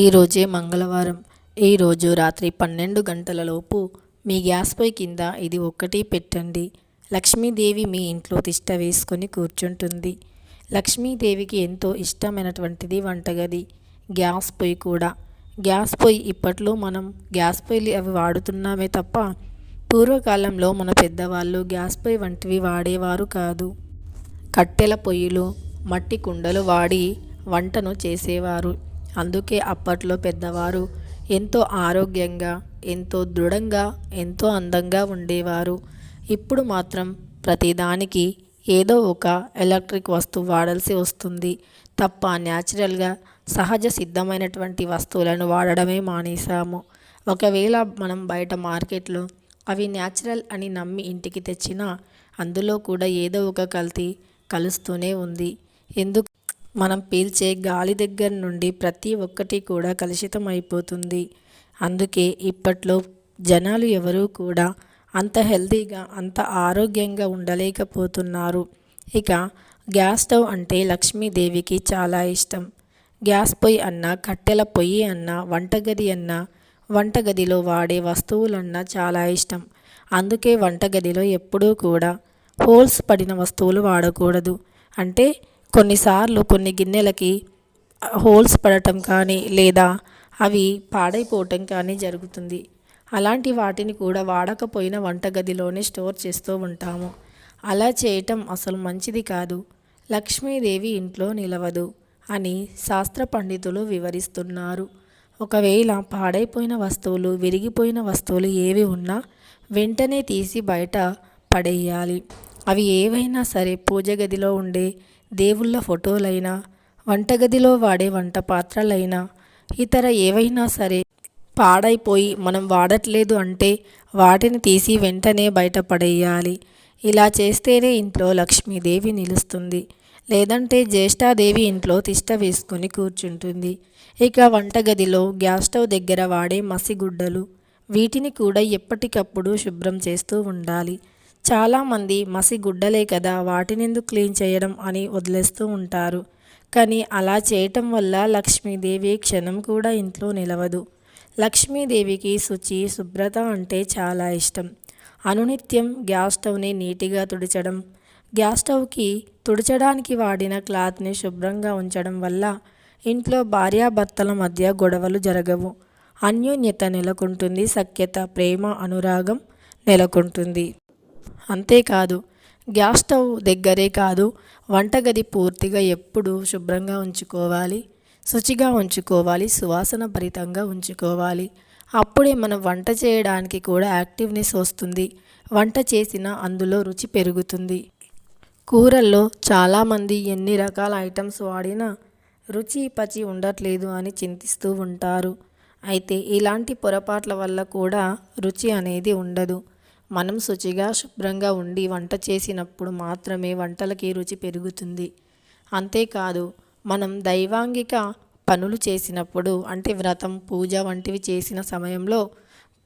ఈరోజే మంగళవారం. ఈరోజు రాత్రి పన్నెండు గంటలలోపు మీ గ్యాస్ పొయ్యి కింద ఇది ఒక్కటి పెట్టండి. లక్ష్మీదేవి మీ ఇంట్లో తిష్ట వేసుకొని కూర్చుంటుంది. లక్ష్మీదేవికి ఎంతో ఇష్టమైనటువంటిది వంటగది గ్యాస్ పొయ్యి కూడా. గ్యాస్ పొయ్యి ఇప్పట్లో మనం గ్యాస్ పొయ్యిలు అవి వాడుతున్నామే తప్ప పూర్వకాలంలో మన పెద్దవాళ్ళు గ్యాస్ పొయ్యి వంటివి వాడేవారు కాదు. కట్టెల పొయ్యిలు మట్టి కుండలు వాడి వంటను చేసేవారు. అందుకే అప్పట్లో పెద్దవారు ఎంతో ఆరోగ్యంగా ఎంతో దృఢంగా ఎంతో అందంగా ఉండేవారు. ఇప్పుడు మాత్రం ప్రతిదానికి ఏదో ఒక ఎలక్ట్రిక్ వస్తువు వాడాల్సి వస్తుంది. తప్ప న్యాచురల్గా సహజ సిద్ధమైనటువంటి వస్తువులను వాడడమే మానేశాము. ఒకవేళ మనం బయట మార్కెట్లో అవి న్యాచురల్ అని నమ్మి ఇంటికి తెచ్చినా అందులో కూడా ఏదో ఒక కల్తీ కలుస్తూనే ఉంది. ఎందుకు మనం పీల్చే గాలి దగ్గర నుండి ప్రతి ఒక్కటి కూడా కలుషితం అయిపోతుంది. అందుకే ఇప్పట్లో జనాలు ఎవరూ కూడా అంత హెల్తీగా అంత ఆరోగ్యంగా ఉండలేకపోతున్నారు. ఇక గ్యాస్ స్టవ్ అంటే లక్ష్మీదేవికి చాలా ఇష్టం. గ్యాస్ పొయ్యి అన్నా కట్టెల పొయ్యి అన్నా వంటగది అన్నా వంటగదిలో వాడే వస్తువులన్నా చాలా ఇష్టం. అందుకే వంటగదిలో ఎప్పుడూ కూడా హోల్స్ పడిన వస్తువులు వాడకూడదు. అంటే కొన్నిసార్లు కొన్ని గిన్నెలకి హోల్స్ పడటం కానీ లేదా అవి పాడైపోవటం కానీ జరుగుతుంది. అలాంటి వాటిని కూడా వాడకపోయిన వంటగదిలోనే స్టోర్ చేస్తూ ఉంటాము. అలా చేయటం అసలు మంచిది కాదు. లక్ష్మీదేవి ఇంట్లో నిలవదు అని శాస్త్ర పండితులు వివరిస్తున్నారు. ఒకవేళ పాడైపోయిన వస్తువులు విరిగిపోయిన వస్తువులు ఏవి ఉన్నా వెంటనే తీసి బయట పడేయాలి. అవి ఏవైనా సరే పూజ గదిలో ఉండే దేవుళ్ళ ఫోటోలైనా వంటగదిలో వాడే వంట పాత్రలైనా ఇతర ఏవైనా సరే పాడైపోయి మనం వాడట్లేదు అంటే వాటిని తీసి వెంటనే బయటపడేయాలి. ఇలా చేస్తేనే ఇంట్లో లక్ష్మీదేవి నిలుస్తుంది. లేదంటే జ్యేష్ఠాదేవి ఇంట్లో తిష్ట వేసుకొని కూర్చుంటుంది. ఇక వంటగదిలో గ్యాస్ స్టవ్ దగ్గర వాడే మసిగుడ్డలు వీటిని కూడా ఎప్పటికప్పుడు శుభ్రం చేస్తూ ఉండాలి. చాలామంది మసి గుడ్డలే కదా వాటినెందుకు క్లీన్ చేయడం అని వదిలేస్తూ ఉంటారు. కానీ అలా చేయటం వల్ల లక్ష్మీదేవి క్షణం కూడా ఇంట్లో నిలవదు. లక్ష్మీదేవికి శుచి శుభ్రత అంటే చాలా ఇష్టం. అనునిత్యం గ్యాస్ స్టవ్ని నీటిగా తుడిచడం గ్యాస్ స్టవ్కి తుడచడానికి వాడిన క్లాత్ని శుభ్రంగా ఉంచడం వల్ల ఇంట్లో భార్యాభర్తల మధ్య గొడవలు జరగవు. అన్యోన్యత నెలకొంటుంది సఖ్యత ప్రేమ అనురాగం నెలకొంటుంది. అంతేకాదు గ్యాస్ స్టవ్ దగ్గరే కాదు వంటగది పూర్తిగా ఎప్పుడు శుభ్రంగా ఉంచుకోవాలి శుచిగా ఉంచుకోవాలి సువాసన భరితంగా ఉంచుకోవాలి. అప్పుడే మనం వంట చేయడానికి కూడా యాక్టివ్నెస్ వస్తుంది. వంట చేసిన అందులో రుచి పెరుగుతుంది. కూరల్లో చాలామంది ఎన్ని రకాల ఐటమ్స్ వాడినా రుచి పచి ఉండట్లేదు అని చింతిస్తూ ఉంటారు. అయితే ఇలాంటి పొరపాట్ల వల్ల కూడా రుచి అనేది ఉండదు. మనం శుచిగా శుభ్రంగా ఉండి వంట చేసినప్పుడు మాత్రమే వంటలకి రుచి పెరుగుతుంది. అంతేకాదు మనం దైవాంగిక పనులు చేసినప్పుడు అంటే వ్రతం పూజ వంటివి చేసిన సమయంలో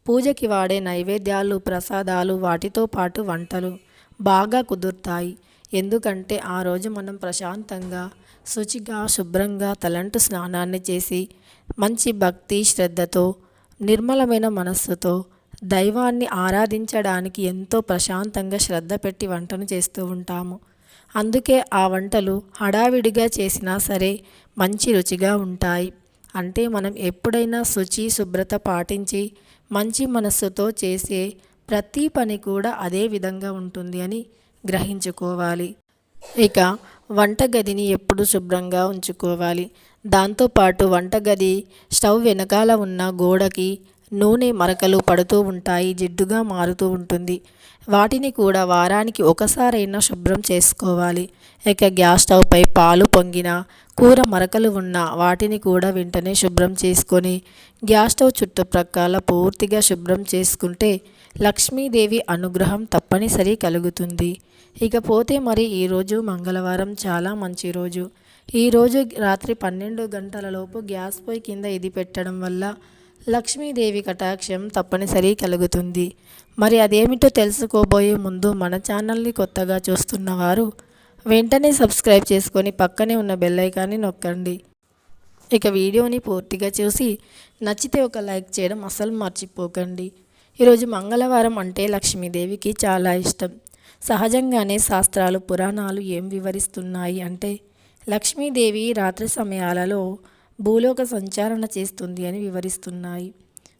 పూజకి వాడే నైవేద్యాలు ప్రసాదాలు వాటితో పాటు వంటలు బాగా కుదురుతాయి. ఎందుకంటే ఆ రోజు మనం ప్రశాంతంగా శుచిగా శుభ్రంగా తలంటు స్నానాన్ని చేసి మంచి భక్తి శ్రద్ధతో నిర్మలమైన మనస్సుతో దైవాన్ని ఆరాధించడానికి ఎంతో ప్రశాంతంగా శ్రద్ధ పెట్టి వంటను చేస్తూ ఉంటాము. అందుకే ఆ వంటలు హడావిడిగా చేసినా సరే మంచి రుచిగా ఉంటాయి. అంటే మనం ఎప్పుడైనా శుచి శుభ్రత పాటించి మంచి మనస్సుతో చేసే ప్రతి పని కూడా అదే విధంగా ఉంటుంది అని గ్రహించుకోవాలి. ఇక వంటగదిని ఎప్పుడు శుభ్రంగా ఉంచుకోవాలి. దాంతోపాటు వంటగది స్టవ్ వెనకాల ఉన్న గోడకి నూనె మరకలు పడుతూ ఉంటాయి జిడ్డుగా మారుతూ ఉంటుంది. వాటిని కూడా వారానికి ఒకసారైనా శుభ్రం చేసుకోవాలి. ఇక గ్యాస్ స్టవ్పై పాలు పొంగిన కూర మరకలు ఉన్న వాటిని కూడా వెంటనే శుభ్రం చేసుకొని గ్యాస్ స్టవ్ చుట్టుప్రక్కల పూర్తిగా శుభ్రం చేసుకుంటే లక్ష్మీదేవి అనుగ్రహం తప్పనిసరి కలుగుతుంది. ఇకపోతే మరి ఈరోజు మంగళవారం చాలా మంచి రోజు. ఈరోజు రాత్రి పన్నెండు గంటలలోపు గ్యాస్ పొయ్యి కింద ఇది పెట్టడం వల్ల లక్ష్మీదేవి కటాక్షం తప్పనిసరి కలుగుతుంది. మరి అదేమిటో తెలుసుకోబోయే ముందు మన ఛానల్ని కొత్తగా చూస్తున్నవారు వెంటనే సబ్స్క్రైబ్ చేసుకొని పక్కనే ఉన్న బెల్ ఐకాన్ని నొక్కండి. ఇక వీడియోని పూర్తిగా చూసి నచ్చితే ఒక లైక్ చేయడం అసలు మర్చిపోకండి. ఈరోజు మంగళవారం అంటే లక్ష్మీదేవికి చాలా ఇష్టం. సహజంగానే శాస్త్రాలు పురాణాలు ఏం వివరిస్తున్నాయి అంటే లక్ష్మీదేవి రాత్రి సమయాలలో భూలోక సంచారణ చేస్తుంది అని వివరిస్తున్నాయి.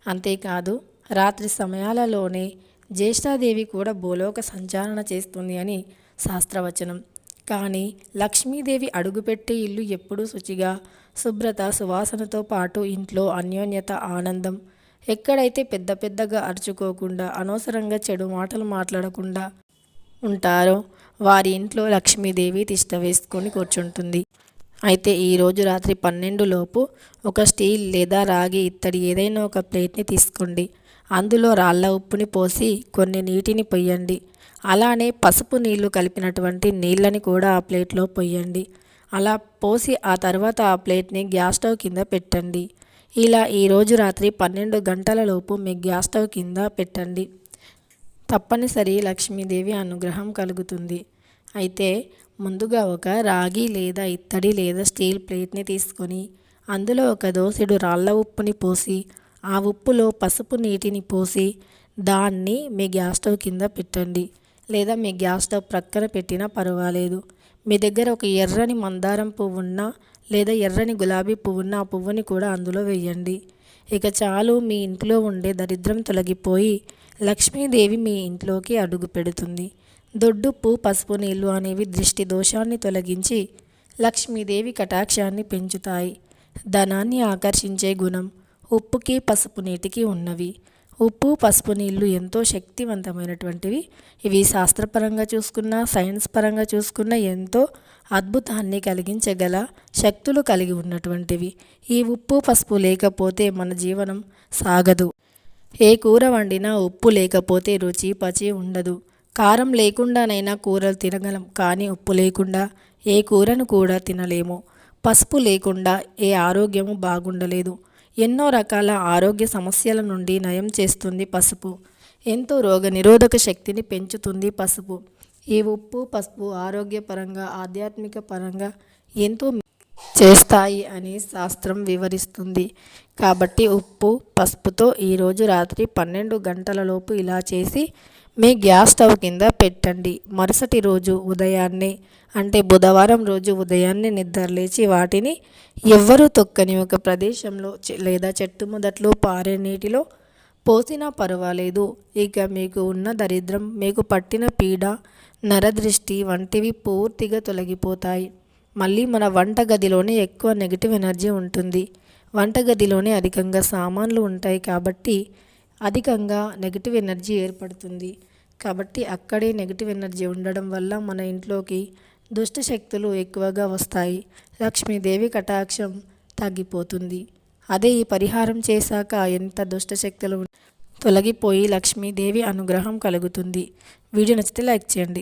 అంతేకాదు రాత్రి సమయాలలోనే జ్యేష్ఠాదేవి కూడా భూలోక సంచారణ చేస్తుంది అని శాస్త్రవచనం. కానీ లక్ష్మీదేవి అడుగుపెట్టే ఇల్లు ఎప్పుడూ శుచిగా శుభ్రత సువాసనతో పాటు ఇంట్లో అన్యోన్యత ఆనందం ఎక్కడైతే పెద్ద పెద్దగా అరుచుకోకుండా అనవసరంగా చెడు మాటలు మాట్లాడకుండా ఉంటారో వారి ఇంట్లో లక్ష్మీదేవి తిష్ట వేసుకొని కూర్చుంటుంది. అయితే ఈరోజు రాత్రి పన్నెండు లోపు ఒక స్టీల్ లేదా రాగి ఇత్తడి ఏదైనా ఒక ప్లేట్ని తీసుకోండి. అందులో రాళ్ళ ఉప్పుని పోసి కొన్ని నీటిని పొయ్యండి. అలానే పసుపు నీళ్ళు కలిపినటువంటి నీళ్ళని కూడా ఆ ప్లేట్లో పొయ్యండి. అలా పోసి ఆ తర్వాత ఆ ప్లేట్ని గ్యాస్ స్టవ్ కింద పెట్టండి. ఇలా ఈరోజు రాత్రి పన్నెండు గంటల లోపు మీ గ్యాస్ స్టవ్ కింద పెట్టండి. తప్పనిసరి లక్ష్మీదేవి అనుగ్రహం కలుగుతుంది. అయితే ముందుగా ఒక రాగి లేదా ఇత్తడి లేదా స్టీల్ ప్లేట్ని తీసుకొని అందులో ఒక దోసెడు రాళ్ళ ఉప్పుని పోసి ఆ ఉప్పులో పసుపు నీటిని పోసి దాన్ని మీ గ్యాస్ స్టవ్ కింద పెట్టండి. లేదా మీ గ్యాస్ స్టవ్ ప్రక్కన పెట్టినా పర్వాలేదు. మీ దగ్గర ఒక ఎర్రని మందారం పువ్వు ఉన్నా లేదా ఎర్రని గులాబీ పువ్వు ఉన్న ఆ పువ్వుని కూడా అందులో వేయండి. ఇక చాలు మీ ఇంట్లో ఉండే దరిద్రం తొలగిపోయి లక్ష్మీదేవి మీ ఇంట్లోకి అడుగు పెడుతుంది. దొడ్డుప్పు పసుపు నీళ్ళు అనేవి దృష్టి దోషాన్ని తొలగించి లక్ష్మీదేవి కటాక్షాన్ని పెంచుతాయి. ధనాన్ని ఆకర్షించే గుణం ఉప్పుకి పసుపు నీటికి ఉన్నవి. ఉప్పు పసుపు నీళ్ళు ఎంతో శక్తివంతమైనటువంటివి. ఇవి శాస్త్రపరంగా చూసుకున్న సైన్స్ పరంగా చూసుకున్న ఎంతో అద్భుతాన్ని కలిగించగల శక్తులు కలిగి ఉన్నటువంటివి. ఈ ఉప్పు పసుపు లేకపోతే మన జీవనం సాగదు. ఏ కూర వండినా ఉప్పు లేకపోతే రుచి పచి ఉండదు. కారం లేకుండానైనా కూరలు తినగలం కానీ ఉప్పు లేకుండా ఏ కూరను కూడా తినలేము. పసుపు లేకుండా ఏ ఆరోగ్యము బాగుండలేదు. ఎన్నో రకాల ఆరోగ్య సమస్యల నుండి నయం చేస్తుంది పసుపు. ఎంతో రోగ నిరోధక శక్తిని పెంచుతుంది పసుపు. ఈ ఉప్పు పసుపు ఆరోగ్యపరంగా ఆధ్యాత్మిక పరంగా ఎంతో చేస్తాయి అని శాస్త్రం వివరిస్తుంది. కాబట్టి ఉప్పు పసుపుతో ఈరోజు రాత్రి పన్నెండు గంటలలోపు ఇలా చేసి మీ గ్యాస్ స్టవ్ కింద పెట్టండి. మరుసటి రోజు ఉదయాన్నే అంటే బుధవారం రోజు ఉదయాన్నే నిద్రలేచి వాటిని ఎవ్వరూ తొక్కని ఒక ప్రదేశంలో లేదా చెట్టు మొదట్లో పారే నీటిలో పోసినా పర్వాలేదు. ఇక మీకు ఉన్న దరిద్రం మీకు పట్టిన పీడ నరదృష్టి వంటివి పూర్తిగా తొలగిపోతాయి. మళ్ళీ మన వంటగదిలోనే ఎక్కువ నెగిటివ్ ఎనర్జీ ఉంటుంది. వంటగదిలోనే అధికంగా సామాన్లు ఉంటాయి కాబట్టి అధికంగా నెగిటివ్ ఎనర్జీ ఏర్పడుతుంది. కాబట్టి అక్కడే నెగిటివ్ ఎనర్జీ ఉండడం వల్ల మన ఇంట్లోకి దుష్ట శక్తులు ఎక్కువగా వస్తాయి. లక్ష్మీదేవి కటాక్షం తగ్గిపోతుంది. అదే ఈ పరిహారం చేశాక ఎంత దుష్ట శక్తులు తొలగిపోయి లక్ష్మీదేవి అనుగ్రహం కలుగుతుంది. వీడియో నచ్చితే లైక్ చేయండి.